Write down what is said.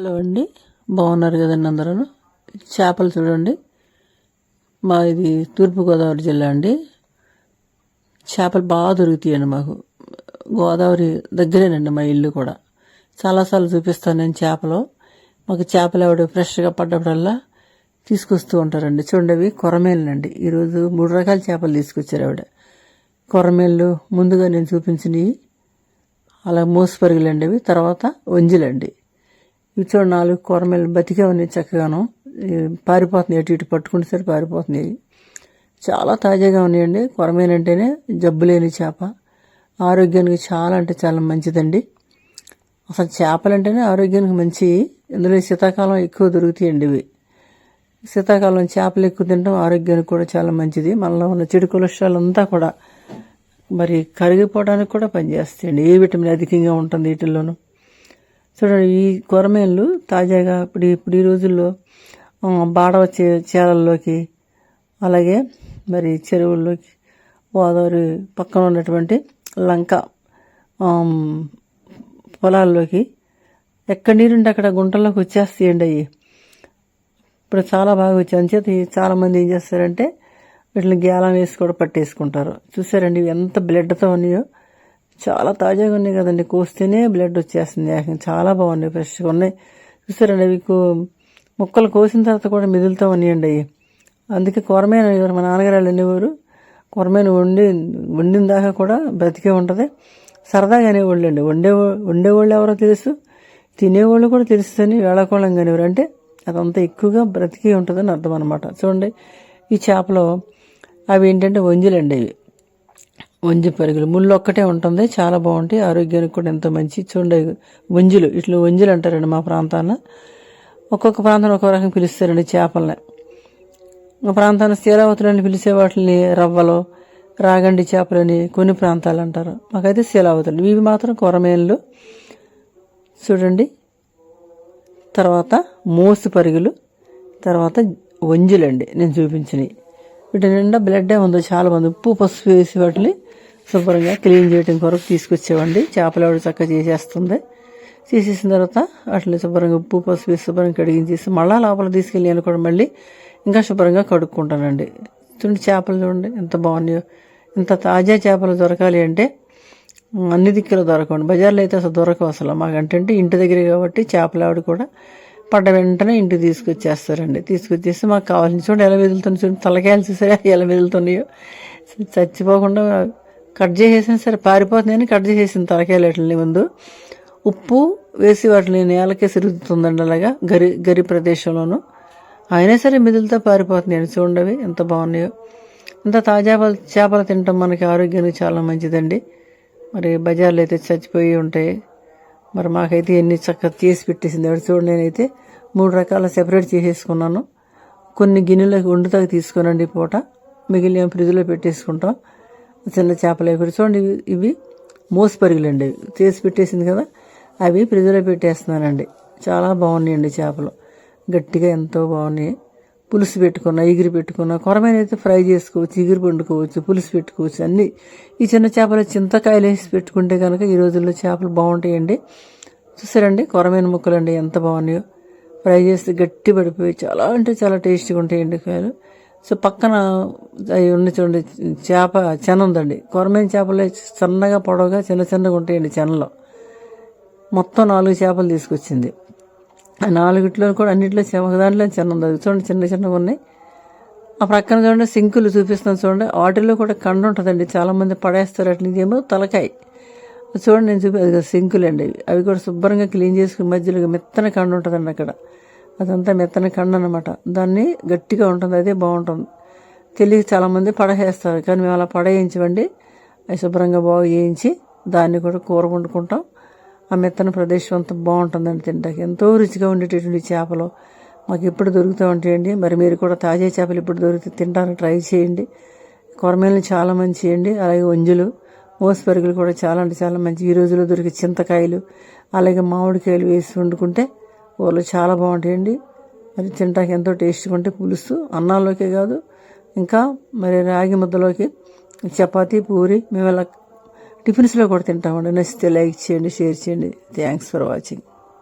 Hello అండి. బాగున్నారు కదండి అందరూ. చేపలు చూడండి. మా ఇది తూర్పుగోదావరి జిల్లా అండి. చేపలు బాగా దొరుకుతాయండి మాకు. గోదావరి దగ్గరేనండి మా ఇల్లు కూడా. చాలాసార్లు చూపిస్తాను నేను చేపలు. మాకు చేపలు ఆవిడ ఫ్రెష్గా పడ్డప్పుడల్లా తీసుకొస్తూ ఉంటారండి. చూడండి అవి కొరమేళ్ళండి ఈరోజు మూడు రకాల చేపలు తీసుకొచ్చారు ఆవిడ. కొరమేళ్ళు ముందుగా నేను చూపించినవి అలా మోసపరుగులండి అవి తర్వాత వంజులండి. ఇవి చూడ నాలుగు కూరమేలు బతికే ఉన్నాయి చక్కగాను. పారిపోతుంది పారిపోతున్నాయి ఇటు పట్టుకుంటే సరే పారిపోతున్నాయి. చాలా తాజాగా ఉన్నాయండి. కొరమేలు అంటేనే జబ్బు లేని చేప. ఆరోగ్యానికి చాలా అంటే చాలా మంచిదండి. అసలు చేపలు అంటేనే ఆరోగ్యానికి మంచి ఇందులో శీతాకాలం ఎక్కువ దొరుకుతాయండి ఇవి. శీతాకాలం చేపలు ఎక్కువ తినడం ఆరోగ్యానికి కూడా చాలా మంచిది. మనలో ఉన్న చెడు కొలెస్ట్రాల్ అంతా కూడా మరి కరిగిపోవడానికి కూడా పనిచేస్తాయండి. ఏ విటమిన్ అధికంగా ఉంటుంది వీటిల్లోనూ? చూడండి ఈ కొరమేళ్ళు తాజాగా ఇప్పుడు ఇప్పుడు ఈ రోజుల్లో బాడవ చే చేలల్లోకి అలాగే మరి చెరువుల్లోకి గోదావరి పక్కన ఉన్నటువంటి లంక పొలాల్లోకి ఎక్కడ నీరుంటే అక్కడ గుంటల్లోకి వచ్చేస్తాయండి అవి ఇప్పుడు చాలా బాగా వచ్చాయి. అంచేత చాలామంది ఏం చేస్తారంటే వీటిని గేలం వేసి కూడా పట్టేసుకుంటారు. చూసారండి ఇవి ఎంత బ్లడ్తో ఉన్నాయో. చాలా తాజాగా ఉన్నాయి కదండి. కోస్తేనే బ్లడ్ వచ్చేస్తుంది. చాలా బాగున్నాయి ఫ్రెష్గా ఉన్నాయి. చూసారండి అవి కో- ముక్కలు కోసిన తర్వాత కూడా మిదులుతూ ఉన్నాయండి అవి అందుకే కొరమైన మా నాన్నగారు వాళ్ళు అనేవారు. కొరమైన వండి వండిన దాకా కూడా బ్రతికే ఉంటుంది. సరదాగా అనేవాళ్ళు అండి. వండే వండేవాళ్ళు ఎవరో తెలుసు. తినేవాళ్ళు కూడా తెలుస్తుంది వేళాకోళం కానివారు అంటే అదంతా ఎక్కువగా బ్రతికి ఉంటుందని అర్థం అనమాట చూడండి ఈ చేపలో అవి ఏంటంటే వంజులండి ఇవి వంజి పరుగులు. ముళ్ళు ఒక్కటే ఉంటుంది చాలా బాగుంటాయి ఆరోగ్యానికి కూడా ఎంతో మంచి. చూడండి వంజులు ఇట్లా వంజులు అంటారండి మా ప్రాంతాన ఒక్కొక్క ప్రాంతంలో ఒక్కొక్క రకం పిలుస్తారండి చేపల్ని. మా ప్రాంతాన్ని శీలావతులని పిలిచే వాటిని రవ్వలు రాగండి చేపలని కొన్ని ప్రాంతాలు అంటారు. మాకైతే శీలావతులు. ఇవి మాత్రం కొరమేన్లు. చూడండి. తర్వాత మోసు పరుగులు తర్వాత వంజులండి. నేను చూపించినవి. వీటి నిండా బ్లడ్ ఉంది చాలా మంది. ఉప్పు పసుపు వేసి వాటిని శుభ్రంగా క్లీన్ చేయడం కొరకు తీసుకొచ్చేవండి. చేపలు ఆవిడ చక్కగా చేసేస్తుంది. చేసేసిన తర్వాత వాటిని శుభ్రంగా ఉప్పు పసుపు వేసి శుభ్రంగా కడిగించేసి మళ్ళా లోపల తీసుకెళ్ళి కూడా మళ్ళీ ఇంకా శుభ్రంగా కడుక్కుంటానండి. చూడండి చేపలు చూడండి ఎంత బాగున్నాయో. ఇంత తాజా చేపలు దొరకాలి అంటే అన్ని దిక్కులు దొరకండి బజార్లో అయితే అసలు దొరకవు అసలు. మాకంటే ఇంటి దగ్గర కాబట్టి చేపల ఆవిడ కూడా పడ్డ వెంటనే ఇంటికి తీసుకొచ్చేస్తారండి. తీసుకొచ్చేసి మాకు కావాల్సిన చూడండి ఎలా వెదులుతుంది చూడండి తలకాయలు చూసారా? ఎలా వెదులుతున్నాయో? చచ్చిపోకుండా కట్ చేసేసిన సరే పారిపోతున్నాయని కట్ చేసేసిన తలకాయలు వాటిని ముందు? ఉప్పు వేసి వాటిని నేలకేసి రుద్దుతుందండి అలాగా? గరి గరి ప్రదేశంలోనూ. అయినా సరే మిదులుతో పారిపోతున్నాయండి. చూడండి అవి ఎంత బాగున్నాయో. ఇంత తాజా చేపలు తినటం మనకి ఆరోగ్యానికి చాలా మంచిదండి. మరి బజార్లో అయితే చచ్చిపోయి ఉంటాయి మరి మాకైతే ఎన్ని చక్కగా చేసి పెట్టేసింది. ఆవిడ చూడండి నేనైతే మూడు రకాల సెపరేట్ చేసేసుకున్నాను. కొన్ని గిన్నెలకు వండుతాకి తీసుకోనండి ఈ పూట. మిగిలిన ఫ్రిడ్జ్లో పెట్టేసుకుంటాం. చిన్న చేపలు కూడా చూడండి ఇవి ఇవి మోసపరుగులండి ఇవి చేసి పెట్టేసింది కదా అవి ఫ్రిడ్జ్లో పెట్టేస్తున్నానండి. చాలా బాగున్నాయండి చేపలు. గట్టిగా ఎంతో బాగున్నాయి. పులుసు పెట్టుకున్నా ఎగిరి పెట్టుకున్నా కొరమైన అయితే ఫ్రై చేసుకోవచ్చు ఎగిరి పండుకోవచ్చు పులుసు పెట్టుకోవచ్చు అన్ని. ఈ చిన్న చేపలు చింతకాయలు వేసి పెట్టుకుంటే కనుక ఈ రోజుల్లో చేపలు బాగుంటాయండి. చూసారండి? కొరమైన ముక్కలు అండి ఎంత బాగున్నాయో. ఫ్రై చేస్తే గట్టి పడిపోయి చాలా అంటే చాలా టేస్టీగా ఉంటాయండి కాయలు. సో పక్కన అవి ఉన్న చూడండి చేప చెన ఉందండి. కొరమైన చేపలు సన్నగా పొడవుగా చిన్న చిన్నగా ఉంటాయండి చెనలో. మొత్తం నాలుగు చేపలు తీసుకొచ్చింది. నాలుగిట్లో కూడా అన్నింటిలో చిన్న ఒక దాంట్లో చిన్న ఉంది. చూడండి చిన్న చిన్నగా ఉన్నాయి. ఆ ప్రక్కన చూడండి సింకులు చూపిస్తాను చూడండి. వాటిలో కూడా కండ ఉంటుందండి. చాలామంది పడేస్తారు అట్లా. ఇదేమో తలకాయ. చూడండి నేను చూపి సింకులు అండి అవి. అవి కూడా శుభ్రంగా క్లీన్ చేసుకుని మధ్యలో మెత్తన కండ ఉంటుందండి అక్కడ. అదంతా మెత్తన కండ అనమాట దాన్ని గట్టిగా ఉంటుంది అదే బాగుంటుంది. తెలియక చాలామంది పడేస్తారు. కానీ మేము అలా పడేయించమండి. అవి శుభ్రంగా బాగు వేయించి దాన్ని కూడా కూర వండుకుంటాం. ఆ మెత్తన ప్రదేశం అంతా బాగుంటుందండి తినడానికి ఎంతో రుచిగా ఉండేటటువంటి చేపలు మాకు ఎప్పుడు దొరుకుతూ ఉంటాయండి. మరి మీరు కూడా తాజా చేపలు ఇప్పుడు దొరికితే తింటానికి ట్రై చేయండి. కొరమేలు చాలా మంచియండి అలాగే వంజులు మోసపరుగులు కూడా చాలా అంటే చాలా మంచి. ఈ రోజుల్లో దొరికే చింతకాయలు అలాగే మామిడికాయలు వేసి వండుకుంటే ఊర్లో చాలా బాగుంటాయండి. మరి తింటాకి ఎంతో టేస్ట్గా ఉంటే పులుసు అన్నాల్లోకే కాదు. ఇంకా మరి రాగి ముద్దలోకి చపాతీ పూరి మేము ఇలా టిఫిన్స్లో కూడా తింటామండి. నచ్చితే లైక్ చేయండి షేర్ చేయండి. Thanks for watching